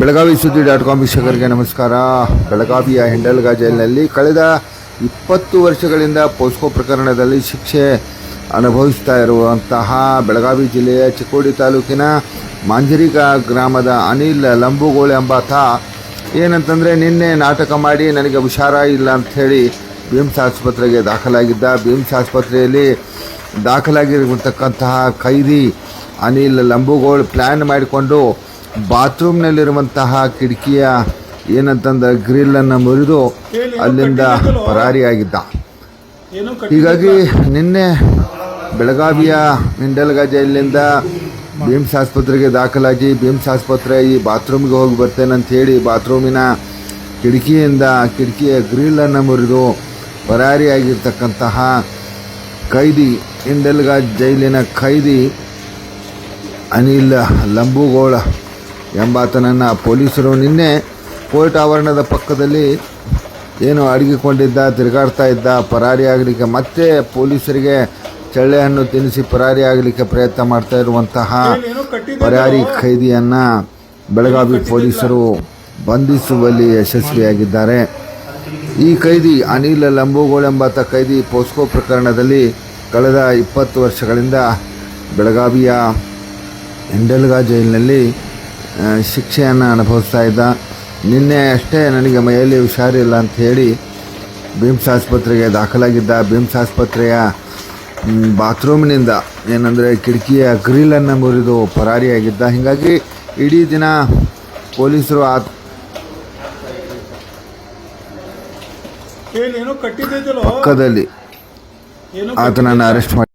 ಬೆಳಗಾವಿ ಸುದ್ದಿ dot com ವೀಕ್ಷಕರಿಗೆ ನಮಸ್ಕಾರ. ಬೆಳಗಾವಿಯ ಹೆಂಡಲ್ಗ ಜೈಲಿನಲ್ಲಿ ಕಳೆದ ಇಪ್ಪತ್ತು ವರ್ಷಗಳಿಂದ ಪೋಸ್ಕೋ ಪ್ರಕರಣದಲ್ಲಿ ಶಿಕ್ಷೆ ಅನುಭವಿಸ್ತಾ ಇರುವಂತಹ ಬೆಳಗಾವಿ ಜಿಲ್ಲೆಯ ಚಿಕ್ಕೋಡಿ ತಾಲೂಕಿನ ಮಾಂಜರಿಕ ಗ್ರಾಮದ ಅನಿಲ್ ಲಂಬುಗೋಳ್ ಎಂಬಾತ ಏನಂತಂದರೆ ನಿನ್ನೆ ನಾಟಕ ಮಾಡಿ ನನಗೆ ಹುಷಾರ ಇಲ್ಲ ಅಂಥೇಳಿ ಬಿಮ್ಸ್ ಆಸ್ಪತ್ರೆಗೆ ದಾಖಲಾಗಿದ್ದ. ಬಿಮ್ಸ್ ಆಸ್ಪತ್ರೆಯಲ್ಲಿ ದಾಖಲಾಗಿರತಕ್ಕಂತಹ ಖೈದಿ ಅನಿಲ್ ಲಂಬುಗೋಳ್ ಪ್ಲ್ಯಾನ್ ಮಾಡಿಕೊಂಡು ಬಾತ್ರೂಮ್ನಲ್ಲಿರುವಂತಹ ಕಿಟಕಿಯ ಏನಂತಂದ ಗ್ರಿಲ್ಲನ್ನು ಮುರಿದು ಅಲ್ಲಿಂದ ಪರಾರಿಯಾಗಿದ್ದ. ಹೀಗಾಗಿ ನಿನ್ನೆ ಬೆಳಗಾವಿಯ ಹಿಂಡಲ್ಗ ಜೈಲಿನಿಂದ ಬಿಮ್ಸ್ ಆಸ್ಪತ್ರೆಗೆ ದಾಖಲಾಗಿ ಬಿಮ್ಸ್ ಆಸ್ಪತ್ರೆ ಈ ಬಾತ್ರೂಮ್ಗೆ ಹೋಗಿ ಬರ್ತೇನೆ ಅಂತ ಹೇಳಿ ಬಾತ್ರೂಮಿನ ಕಿಟಕಿಯಿಂದ ಕಿಟಕಿಯ ಗ್ರಿಲ್ಲನ್ನು ಮುರಿದು ಪರಾರಿಯಾಗಿರ್ತಕ್ಕಂತಹ ಖೈದಿ ಇಂಡಲ್ಗಾ ಜೈಲಿನ ಖೈದಿ ಅನಿಲ್ ಲಂಬುಗೋಳ ಎಂಬಾತನನ್ನು ಪೊಲೀಸರು ನಿನ್ನೆ ಕೋರ್ಟ್ ಆವರಣದ ಪಕ್ಕದಲ್ಲಿ ಏನು ಅಡಗಿಕೊಂಡಿದ್ದ ತಿರುಗಾಡ್ತಾ ಇದ್ದ ಪರಾರಿ ಆಗಲಿಕ್ಕೆ ಮತ್ತೆ ಪೊಲೀಸರಿಗೆ ಚಳ್ಳೆಹಣ್ಣು ತಿನ್ನಿಸಿ ಪರಾರಿ ಆಗಲಿಕ್ಕೆ ಪ್ರಯತ್ನ ಮಾಡ್ತಾ ಇರುವಂತಹ ಪರಾರಿ ಖೈದಿಯನ್ನು ಬೆಳಗಾವಿ ಪೊಲೀಸರು ಬಂಧಿಸುವಲ್ಲಿ ಯಶಸ್ವಿಯಾಗಿದ್ದಾರೆ. ಈ ಖೈದಿ ಅನಿಲ್ ಲಂಬೂಗೋಳ್ ಎಂಬಾತ ಖೈದಿ ಪೋಸ್ಕೋ ಪ್ರಕರಣದಲ್ಲಿ ಕಳೆದ ಇಪ್ಪತ್ತು ವರ್ಷಗಳಿಂದ ಬೆಳಗಾವಿಯ ಎಂಡಲ್ಗಾ ಜೈಲಿನಲ್ಲಿ ಶಿಕ್ಷೆಯನ್ನು ಅನುಭವಿಸ್ತಾ ಇದ್ದ. ನಿನ್ನೆ ಅಷ್ಟೇ ನನಗೆ ಮೈಯಲ್ಲಿ ಹುಷಾರಿಲ್ಲ ಅಂತ ಹೇಳಿ ಬಿಮ್ಸ್ ಆಸ್ಪತ್ರೆಗೆ ದಾಖಲಾಗಿದ್ದ. ಬಿಮ್ಸ್ ಆಸ್ಪತ್ರೆಯ ಬಾತ್ರೂಮ್ನಿಂದ ಏನಂದರೆ ಕಿಟಕಿಯ ಗ್ರಿಲನ್ನು ಮುರಿದು ಪರಾರಿಯಾಗಿದ್ದ. ಹೀಗಾಗಿ ಇಡೀ ದಿನ ಪೊಲೀಸರು ಆ ಪಕ್ಕದಲ್ಲಿ ಆತನನ್ನು ಅರೆಸ್ಟ್ ಮಾಡಿ